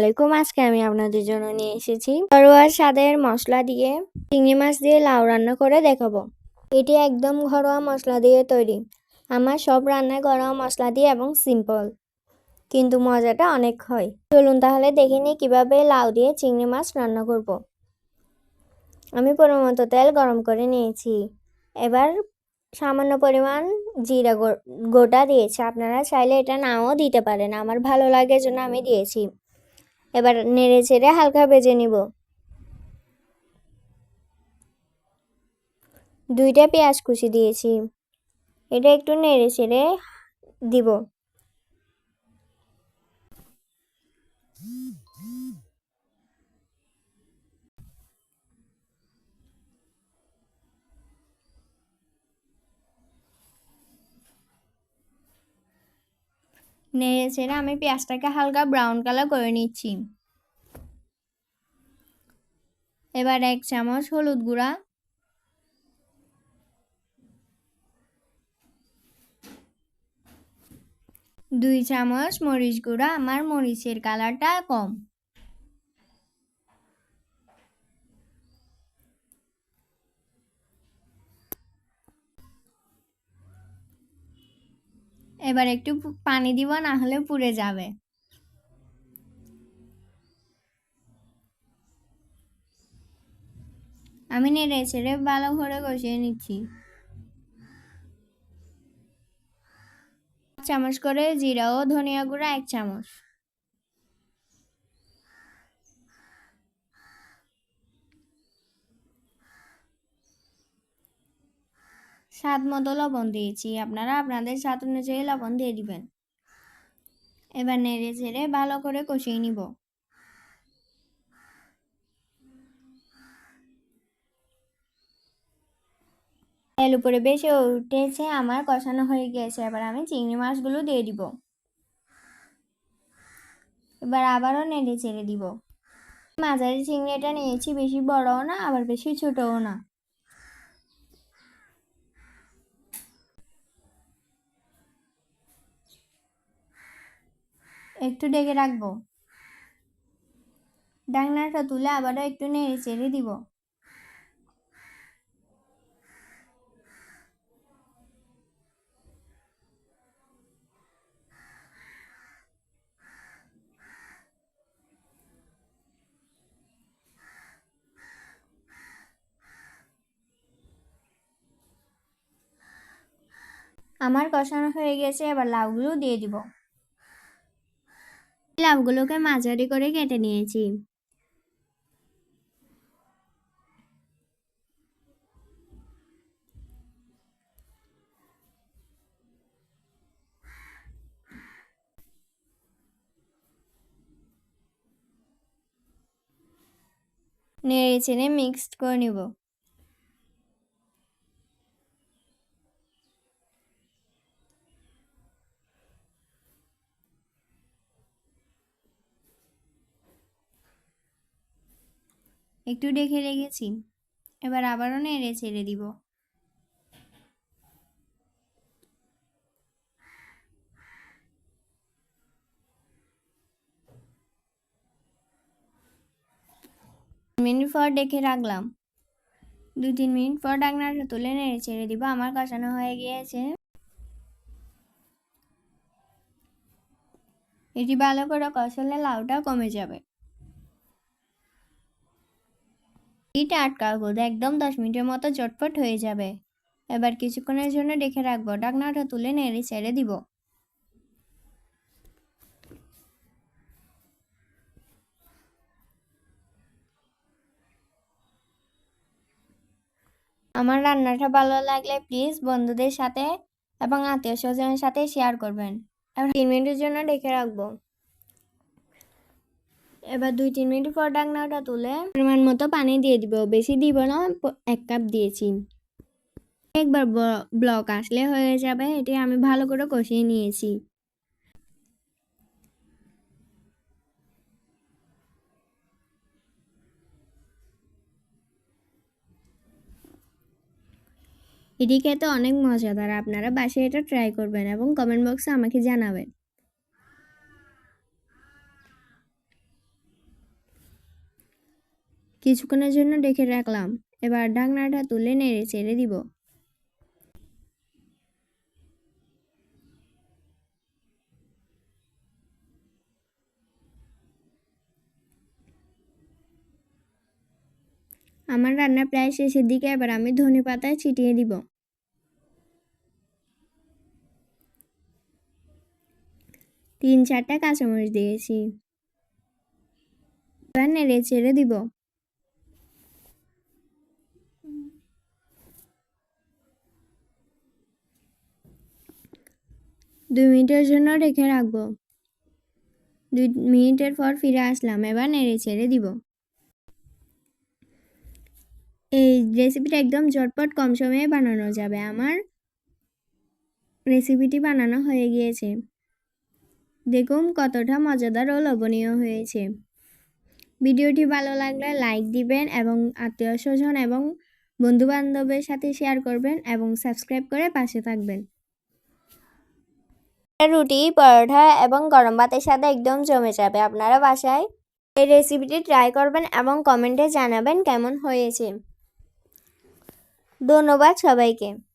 আলাইকুম, আজকে আমি আপনাদের জন্য নিয়ে এসেছি ঘরোয়া স্বাদের মশলা দিয়ে চিংড়ি মাছ দিয়ে লাউ রান্না করে দেখাবো। এটি একদম ঘরোয়া মশলা দিয়ে তৈরি। আমার সব রান্না ঘরোয়া মশলা দিয়ে এবং সিম্পল কিন্তু মজাটা অনেক হয়। চলুন তাহলে দেখে নিই কীভাবে লাউ দিয়ে চিংড়ি মাছ রান্না করব। আমি পরিমতো তেল গরম করে নিয়েছি। এবার সামান্য পরিমাণ জিরা গোটা দিয়েছি। আপনারা চাইলে এটা নাও দিতে পারেন। আমার ভালো লাগে জন্য আমি দিয়েছি। এবার নেড়ে চেড়ে হালকা ভেজে নিব। দুইটা পেঁয়াজ কুচি দিয়েছি। এটা একটু নেড়ে চেড়ে দিব। নেড়ে ছেড়ে আমি পেঁয়াজটাকে হালকা ব্রাউন কালার করে নিচ্ছি। এবার এক চামচ হলুদ গুঁড়া। দুই চামচ মরিচ গুঁড়া, আমার মরিচের কালারটা কম। এবার একটু পানি দিব, না হলে পুড়ে যাবে। আমি নেড়ে ছেড়ে ভালো করে কষিয়ে নিচ্ছি। চামচ করে জিরা ও ধনিয়া গুঁড়া, এক চামচ। স্বাদ মতো লবণ দিয়েছি। আপনারা আপনাদের স্বাদ অনুযায়ী লবণ দিয়ে দিবেন। এবার নেড়ে ছেড়ে ভালো করে কষিয়ে নিব। তেল উপরে বেশি উঠেছে, আমার কষানো হয়ে গিয়েছে এবার আমি চিংড়ি মাছগুলো দিয়ে দিব। এবার আবারও নেড়ে ছেড়ে দিব। মাঝারি চিংড়িটা নিয়েছি, বেশি বড়ও না, আবার বেশি ছোটও না। একটু ডেকে রাখব। ডাকনাটা তুলে আবারও একটু নেড়ে চেড়ে দিব। আমার কষানো হয়ে গেছে, এবার লাউগুলো দিয়ে দিব। লাউগুলোকে মাঝারি করে কেটে নিয়েছি। নেড়ে চেড়ে মিক্সড করে নিব। একটু ডেকে রেখেছি। এবার আবারও নেড়ে ছেড়ে দিব। মিনিট পর ডেকে রাখলাম। দু তিন মিনিট পর ডাকনাটা তুলে নেড়ে ছেড়ে দিব, আমার কষানো হয়ে গিয়েছে। এটি ভালো করে কষালে লাউটা কমে যাবে। এটা আটকাবো একদম দশ মিনিটের মতো চটপট হয়ে যাবে। এবার কিছুক্ষণের জন্য ডেকে রাখব ডাকনাটা তুলে নেড়ে ছেড়ে দিব। আমার রান্নাটা ভালো লাগলে প্লিজ বন্ধুদের সাথে এবং আত্মীয় স্বজনের সাথে শেয়ার করবেন। এবার তিন মিনিটের জন্য ডেকে রাখব। এবার দুই, তিন মিনিট পর ডাকনাটা তুলে পরিমাণ মতো পানি দিয়ে দিব। বেশি দিব না এক কাপ দিয়েছি। একবার ব্লক আসলে হয়ে যাবে, এটি আমি ভালো করে কষিয়ে নিয়েছি। এটি খেতে অনেক মজাদার, আপনারা বাসায় এটা ট্রাই করবেন এবং কমেন্ট বক্সে আমাকে জানাবেন। কিছুক্ষণের জন্য ডেকে রাখলাম। এবার ঢাকনাটা তুলে নেড়ে চেড়ে দিব। আমার রান্না প্রায় শেষের দিকে, এবার আমি ধনে পাতায় ছিটিয়ে দিব। তিন চারটা কাঁচামরিচ দিয়েছি। এবার নেড়ে ছেড়ে দিব। দুই মিনিটের জন্য রেখে রাখব। দুই মিনিটের পর ফিরে আসলাম। এবার নেড়ে ছেড়ে দিব। এই রেসিপিটা একদম ঝটপট কম সময়ে বানানো যাবে। আমার রেসিপিটি বানানো হয়ে গিয়েছে। দেখুন কতটা মজাদার ও লোভনীয় হয়েছে। ভিডিওটি ভালো লাগলে লাইক দিবেন এবং আত্মীয় স্বজন এবং বন্ধু বান্ধবের সাথে শেয়ার করবেন এবং সাবস্ক্রাইব করে পাশে থাকবেন। রুটি, পরোটা এবং গরম ভাতের সাথে একদম জমে যাবে। আপনারা বাসায় এই রেসিপিটি ট্রাই করবেন এবং কমেন্টে জানাবেন কেমন হয়েছে। ধন্যবাদ সবাইকে।